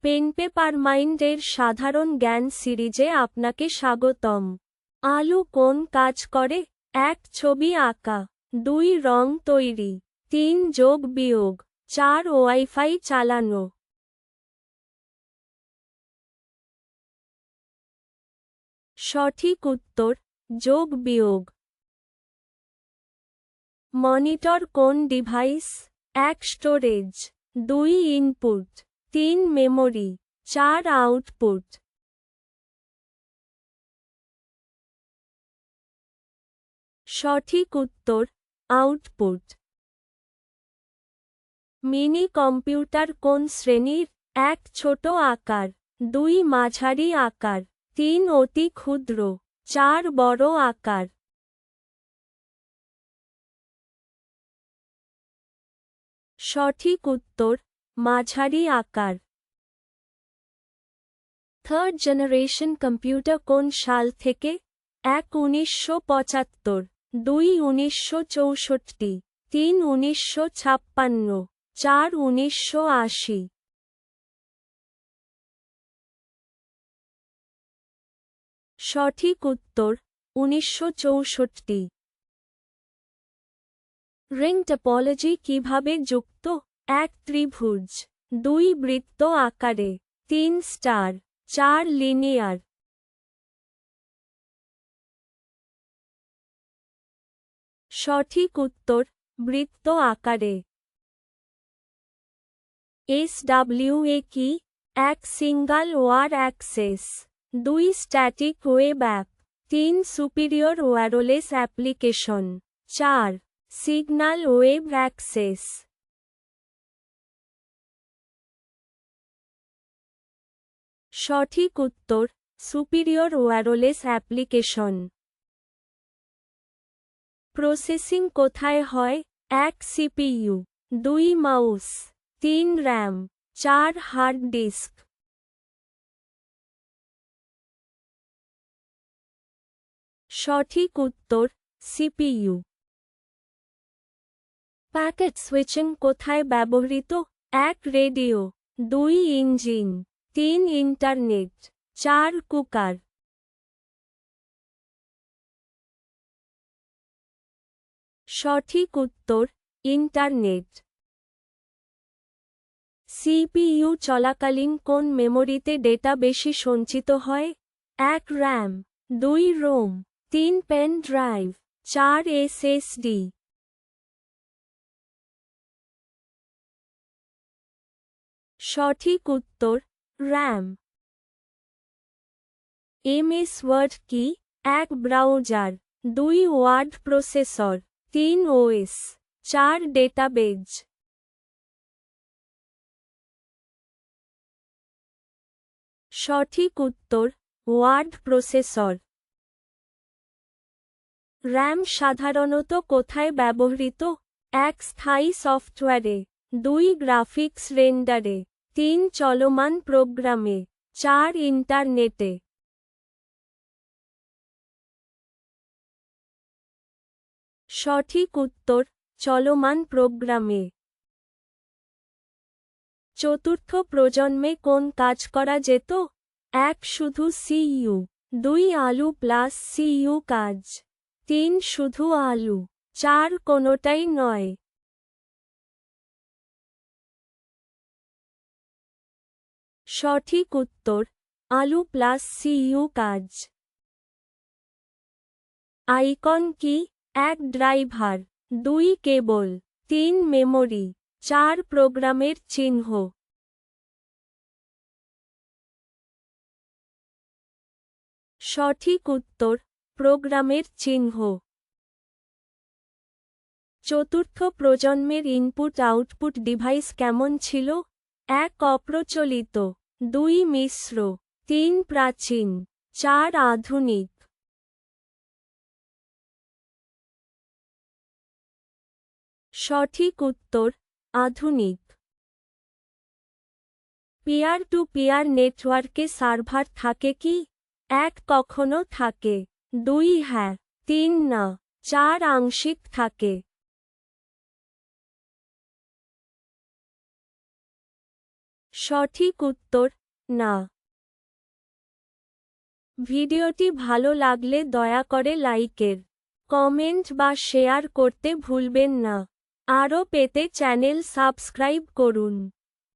Pen paper মাইন্ডের সাধারণ জ্ঞান সিরিজে আপনাকে স্বাগতম। আলু কোন কাজ করে? এক, ছবি আঁকা। দুই, রং তৈরি। তিন, যোগ বিয়োগ। চার, ওয়াইফাই চালানো। সঠিক উত্তর, যোগ বিয়োগ। মনিটর কোন ডিভাইস? এক, স্টোরেজ। দুই, ইনপুট। তিন মেমোরি, চার আউটপুট। সঠিক উত্তর, আউটপুট। মিনি কম্পিউটার কোন শ্রেণির? এক ছোট আকার, দুই মাঝারি আকার, তিন অতি ক্ষুদ্র, চার বড় আকার। সঠিক উত্তর মাঝারি আকার। থার্ড জেনারেশন কম্পিউটার কোন সাল থেকে? এক উনিশশো পঁচাত্তর, দুই উনিশশো চৌষট্টি, তিন উনিশশো ছাপ্পান্ন, চার উনিশশো আশি। সঠিক উত্তর উনিশশো চৌষট্টি। রিং টপোলজি কীভাবে যুক্ত? এক ত্রিভুজ, দুই বৃত্ত আকারে, তিন স্টার, চার লিনিয়ার। সঠিক উত্তর, বৃত্ত আকারে। এস ডাব্লিউ এ কি এক সিঙ্গাল ওয়ার অ্যাক্সেস, দুই স্ট্যাটিক ওয়েব অ্যাপ, তিন সুপিরিয়র ওয়্যারলেস অ্যাপ্লিকেশন, চার, সিগন্যাল ওয়েব অ্যাক্সেস। সঠিক উত্তর সুপিরিয়র ওয়্যারলেস অ্যাপ্লিকেশন প্রসেসিং কোথায় হয়? এক সিপিইউ দুই মাউস তিন র্যাম চার হার্ড ডিস্ক সঠিক উত্তর সিপিইউ প্যাকেট সুইচিং কোথায় ব্যবহৃত? এক রেডিও দুই ইঞ্জিন তিন ইন্টারনেট, চার কুকার। সঠিক উত্তর, ইন্টারনেট। সিপিইউ চলাকালীন কোন মেমোরিতে ডেটা বেশি সঞ্চিত হয়? এক র্যাম, দুই রোম, তিন পেন ড্রাইভ, চার এসএসডি। সঠিক উত্তর র্যাম এমএস ওয়ার্ড কি এক ব্রাউজার দুই ওয়ার্ড প্রসেসর তিন ওএস চার ডেটাবেজ সঠিক উত্তর ওয়ার্ড প্রসেসর র্যাম সাধারণত কোথায় ব্যবহৃত? এক স্থায়ী সফটওয়্যারে দুই গ্রাফিক্স রেন্ডারে তিন চলমান প্রোগ্রামে, চার ইন্টারনেটে। সঠিক উত্তর, চলমান প্রোগ্রামে। চতুর্থ প্রজন্মে কোন কাজ করা যেত? এক শুধু সিইউ, দুই আলু প্লাস সিইউ কাজ, তিন শুধু আলু, চার কোনোটাই নয়। সঠিক উত্তর, আলু প্লাস সিইউ কাজ। আইকন কি? এক ড্রাইভার, দুই কেবল, তিন মেমোরি, চার প্রোগ্রামের চিহ্ন। সঠিক উত্তর, প্রোগ্রামের চিহ্ন। চতুর্থ প্রজন্মের ইনপুট আউটপুট ডিভাইস কেমন ছিল? এক অপ্রচলিত। দুই মিশ্র, তিন প্রাচীন, চার আধুনিক। সঠিক উত্তর, আধুনিক। পিয়ার টু পিয়ার নেটওয়ার্কে সার্ভার থাকে কি? এক কখনো থাকে, দুই হ্যাঁ তিন না, চার আংশিক থাকে। সঠিক উত্তর, না। ভিডিওটি ভালো লাগলে দয়া করে লাইকের, কমেন্ট বা শেয়ার করতে ভুলবেন না। আরও পেতে চ্যানেল সাবস্ক্রাইব করুন।